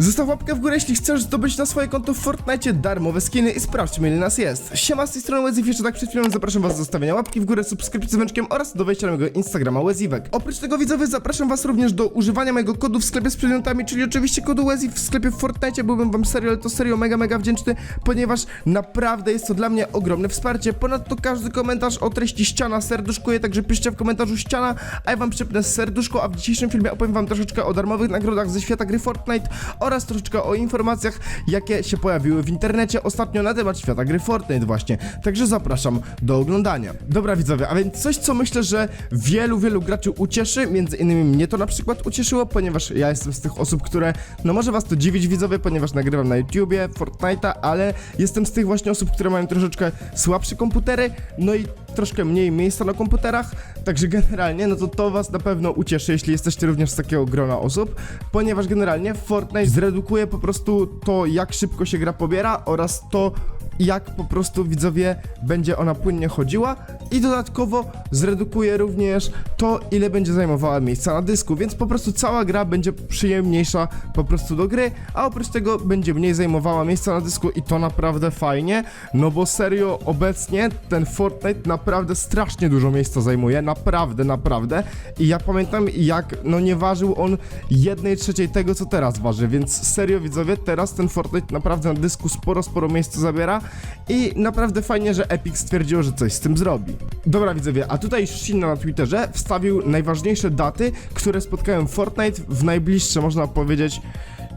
Zostaw łapkę w górę, jeśli chcesz zdobyć na swoje konto w Fortnite darmowe skiny i sprawdźmy ile nas jest. Siema, z tej strony Łezif, jeszcze tak przed chwilą zapraszam was do zostawienia łapki w górę, subskrypcji z dzwoneczkiem oraz do wejścia na mojego Instagrama Łezifek. Oprócz tego widzowie zapraszam was również do używania mojego kodu w sklepie z przedmiotami, czyli oczywiście kodu Łezif w sklepie w Fortnite. Byłbym wam serio, ale to serio mega, mega wdzięczny, ponieważ naprawdę jest to dla mnie ogromne wsparcie. Ponadto każdy komentarz o treści ściana serduszkuje, także piszcie w komentarzu ściana, a ja wam przypnę serduszko, a w dzisiejszym filmie opowiem wam troszeczkę o darmowych nagrodach ze świata gry Fortnite oraz troszeczkę o informacjach, jakie się pojawiły w internecie ostatnio na temat świata gry Fortnite właśnie. Także zapraszam do oglądania. Dobra widzowie, a więc coś, co myślę, że wielu, wielu graczy ucieszy, między innymi mnie to na przykład ucieszyło, ponieważ ja jestem z tych osób, które, no może was to dziwić widzowie, ponieważ nagrywam na YouTubie Fortnite'a, ale jestem z tych właśnie osób, które mają troszeczkę słabsze komputery, no i troszkę mniej miejsca na komputerach, także generalnie, no to to was na pewno ucieszy, jeśli jesteście również z takiego grona osób, ponieważ generalnie Fortnite zredukuje po prostu to, jak szybko się gra pobiera oraz to, jak po prostu widzowie będzie ona płynnie chodziła. I dodatkowo zredukuje również to, ile będzie zajmowała miejsca na dysku, więc po prostu cała gra będzie przyjemniejsza po prostu do gry, a oprócz tego będzie mniej zajmowała miejsca na dysku i to naprawdę fajnie, no bo serio obecnie ten Fortnite naprawdę strasznie dużo miejsca zajmuje, naprawdę, naprawdę. I ja pamiętam jak no nie ważył on jednej trzeciej tego, co teraz waży, więc serio widzowie, teraz ten Fortnite naprawdę na dysku sporo, sporo miejsca zabiera i naprawdę fajnie, że Epic stwierdziło, że coś z tym zrobi. Dobra widzowie, a tutaj Shina na Twitterze wstawił najważniejsze daty, które spotkają Fortnite w najbliższe, można powiedzieć,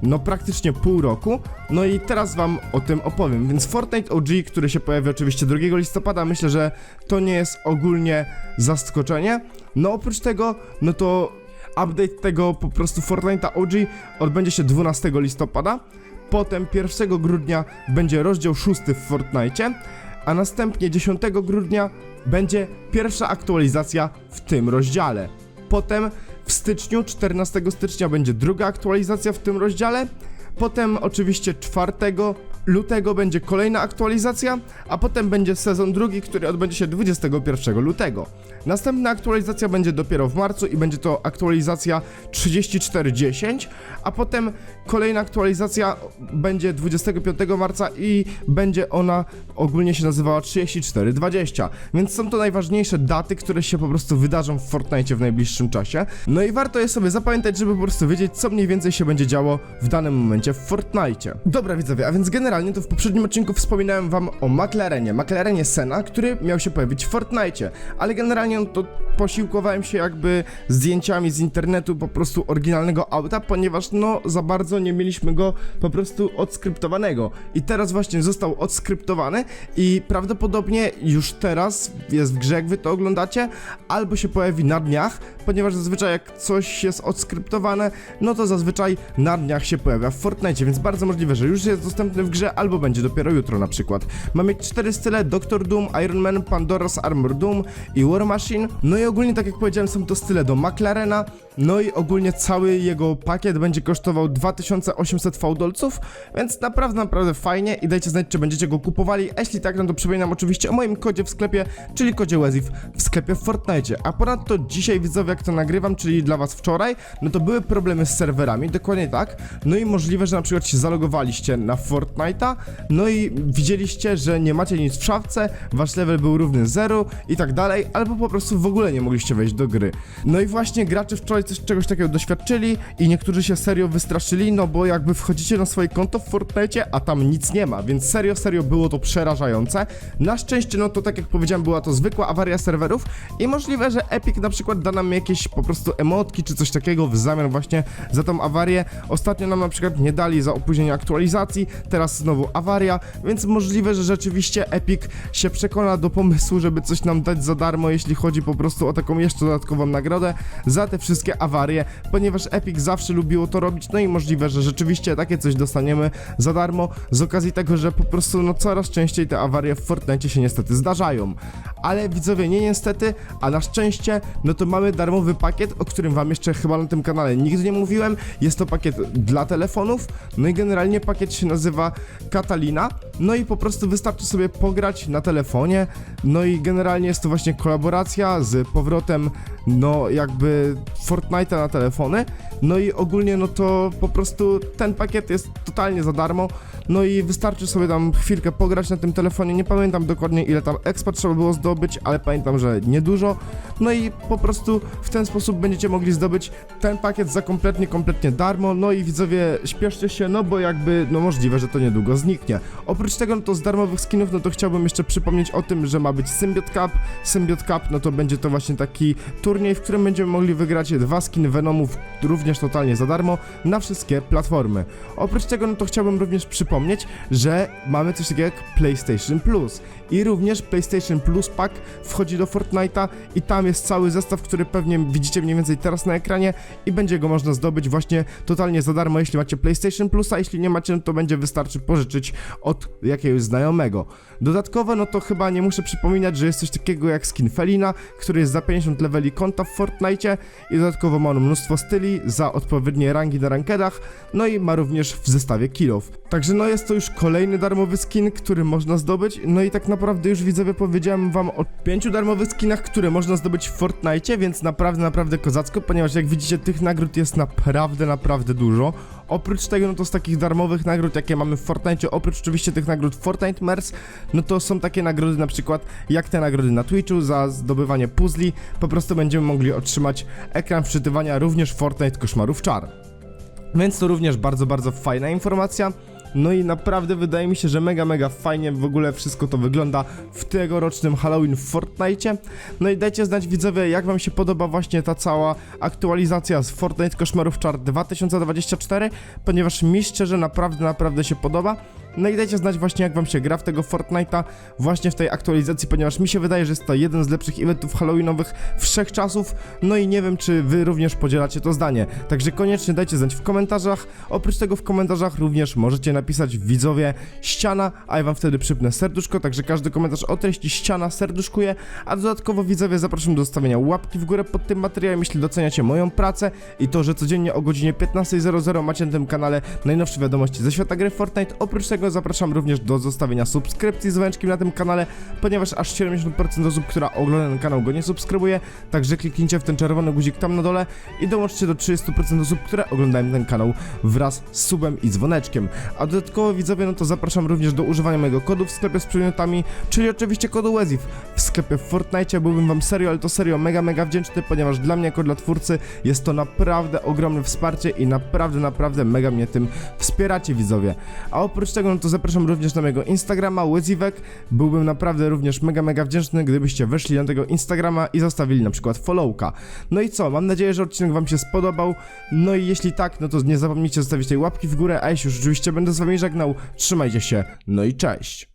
no praktycznie pół roku. No i teraz wam o tym opowiem. Więc Fortnite OG, który się pojawi oczywiście 2 listopada, myślę, że to nie jest ogólnie zaskoczenie. No oprócz tego, no to update tego po prostu Fortnite'a OG odbędzie się 12 listopada. Potem 1 grudnia będzie rozdział 6 w Fortnite, a następnie 10 grudnia będzie pierwsza aktualizacja w tym rozdziale. Potem w styczniu, 14 stycznia będzie druga aktualizacja w tym rozdziale. Potem oczywiście 4 lutego będzie kolejna aktualizacja, a potem będzie sezon drugi, który odbędzie się 21 lutego. Następna aktualizacja będzie dopiero w marcu i będzie to aktualizacja 3410, a potem kolejna aktualizacja będzie 25 marca i będzie ona ogólnie się nazywała 3420. Więc są to najważniejsze daty, które się po prostu wydarzą w Fortnite w najbliższym czasie. No i warto je sobie zapamiętać, żeby po prostu wiedzieć, co mniej więcej się będzie działo w danym momencie w Fortnite. Dobra widzowie, a więc generalnie to w poprzednim odcinku wspominałem wam o McLarenie, McLarenie Sena, który miał się pojawić w Fortnite, ale generalnie no to posiłkowałem się jakby zdjęciami z internetu po prostu oryginalnego auta, ponieważ no za bardzo nie mieliśmy go po prostu odskryptowanego. I teraz właśnie został odskryptowany i prawdopodobnie już teraz jest w grze, jak wy to oglądacie, albo się pojawi na dniach, ponieważ zazwyczaj jak coś jest odskryptowane, no to zazwyczaj na dniach się pojawia w Fortnite, więc bardzo możliwe, że już jest dostępny w grze, albo będzie dopiero jutro na przykład. Mamy cztery style, Doctor Doom, Iron Man, Pandora's Armor Doom i War Machine. No i ogólnie, tak jak powiedziałem, są to style do McLarena, no i ogólnie cały jego pakiet będzie kosztował 2800 fałdolców, więc naprawdę, naprawdę fajnie i dajcie znać, czy będziecie go kupowali. A jeśli tak, no to przypominam oczywiście o moim kodzie w sklepie, czyli kodzie WEZIF w sklepie w Fortnite. A ponadto dzisiaj widzowie, jak to nagrywam, czyli dla was wczoraj, no to były problemy z serwerami, dokładnie tak. No i możliwe, że na przykład się zalogowaliście na Fortnite'a, no i widzieliście, że nie macie nic w szafce, wasz level był równy 0 i tak dalej, albo po prostu w ogóle nie mogliście wejść do gry. No i właśnie gracze wczoraj coś, czegoś takiego doświadczyli i niektórzy się serio wystraszyli, no bo jakby wchodzicie na swoje konto w Fortnite, a tam nic nie ma, więc serio, serio było to przerażające. Na szczęście, no to tak jak powiedziałem, była to zwykła awaria serwerów i możliwe, że Epic na przykład da nam jakieś po prostu emotki czy coś takiego w zamian właśnie za tą awarię. Ostatnio nam na przykład nie dali za opóźnienie aktualizacji, teraz znowu awaria, więc możliwe, że rzeczywiście Epic się przekona do pomysłu, żeby coś nam dać za darmo, jeśli chodzi po prostu o taką jeszcze dodatkową nagrodę za te wszystkie awarie, ponieważ Epic zawsze lubiło to robić, no i możliwe, że rzeczywiście takie coś dostaniemy za darmo z okazji tego, że po prostu no coraz częściej te awarie w Fortnite się niestety zdarzają. Ale widzowie, nie niestety, a na szczęście, no to mamy darmowy pakiet, o którym wam jeszcze chyba na tym kanale nigdy nie mówiłem. Jest to pakiet dla telefonów, no i generalnie pakiet się nazywa Catalina, no i po prostu wystarczy sobie pograć na telefonie, no i generalnie jest to właśnie kolaboracja z powrotem, no jakby Fortnite'a na telefony. No i ogólnie, no to po prostu ten pakiet jest totalnie za darmo. No i wystarczy sobie tam chwilkę pograć na tym telefonie. Nie pamiętam dokładnie ile tam expa trzeba było zdobyć, ale pamiętam, że niedużo. No i po prostu w ten sposób będziecie mogli zdobyć ten pakiet za kompletnie, kompletnie darmo. No i widzowie, śpieszcie się, no bo jakby, no możliwe, że to niedługo zniknie. Oprócz tego, no to z darmowych skinów, no to chciałbym jeszcze przypomnieć o tym, że ma być Symbiote Cup. Symbiote Cup, no to będzie to właśnie taki turniej, w którym będziemy mogli wygrać dwa skiny Venomów również totalnie za darmo na wszystkie platformy. Oprócz tego, no to chciałbym również przypomnieć, że mamy coś takiego jak PlayStation Plus i również PlayStation Plus Pack wchodzi do Fortnite'a i tam jest cały zestaw, który pewnie widzicie mniej więcej teraz na ekranie i będzie go można zdobyć właśnie totalnie za darmo, jeśli macie PlayStation Plus, a jeśli nie macie, no to będzie wystarczy pożyczyć od jakiegoś znajomego. Dodatkowo, no to chyba nie muszę przypominać, że jest coś takiego jak skin Felina, który jest za 50 leveli konta w Fortnite i dodatkowo ma on mnóstwo styli za odpowiednie rangi na rankedach, no i ma również w zestawie killów. Także no jest to już kolejny darmowy skin, który można zdobyć, no i tak naprawdę już widzowie powiedziałem wam o pięciu darmowych skinach, które można zdobyć w Fortnite, więc naprawdę, naprawdę kozacko, ponieważ jak widzicie tych nagród jest naprawdę, naprawdę dużo. Oprócz tego, no to z takich darmowych nagród, jakie mamy w Fortnite, oprócz oczywiście tych nagród Fortnite Mers, no to są takie nagrody na przykład jak te nagrody na Twitchu za zdobywanie puzli, po prostu będziemy mogli otrzymać ekran wczytywania również Fortnite Koszmarów Czar. Więc to również bardzo, bardzo fajna informacja. No i naprawdę wydaje mi się, że mega, mega fajnie w ogóle wszystko to wygląda w tegorocznym Halloween w Fortnite. No i dajcie znać widzowie, jak wam się podoba właśnie ta cała aktualizacja z Fortnite Koszmarów Czar 2024, ponieważ mi szczerze naprawdę, naprawdę się podoba. No i dajcie znać właśnie jak wam się gra w tego Fortnite'a właśnie w tej aktualizacji, ponieważ mi się wydaje, że jest to jeden z lepszych eventów halloweenowych wszechczasów, no i nie wiem czy wy również podzielacie to zdanie. Także koniecznie dajcie znać w komentarzach. Oprócz tego w komentarzach również możecie napisać widzowie ściana, a ja wam wtedy przypnę serduszko, także każdy komentarz o treści ściana serduszkuje, a dodatkowo widzowie zapraszam do zostawienia łapki w górę pod tym materiałem, jeśli doceniacie moją pracę i to, że codziennie o godzinie 15.00 macie na tym kanale najnowsze wiadomości ze świata gry Fortnite. Oprócz tego zapraszam również do zostawienia subskrypcji z dzwoneczkiem na tym kanale, ponieważ aż 70% osób, która ogląda ten kanał go nie subskrybuje, także kliknijcie w ten czerwony guzik tam na dole i dołączcie do 30% osób, które oglądają ten kanał wraz z subem i dzwoneczkiem. A dodatkowo widzowie, no to zapraszam również do używania mojego kodu w sklepie z przedmiotami, czyli oczywiście kodu WEZIF w sklepie w Fortnite. Byłbym wam serio, ale to serio mega, mega wdzięczny, ponieważ dla mnie jako dla twórcy jest to naprawdę ogromne wsparcie i naprawdę, naprawdę mega mnie tym wspieracie widzowie. A oprócz tego, to zapraszam również na mojego Instagrama Łezivek. Byłbym naprawdę również mega, mega wdzięczny, gdybyście weszli na tego Instagrama i zostawili na przykład followka. No i co, mam nadzieję, że odcinek wam się spodobał. No i jeśli tak, no to nie zapomnijcie zostawić tej łapki w górę, a jeśli już oczywiście będę z wami żegnał, trzymajcie się, no i cześć.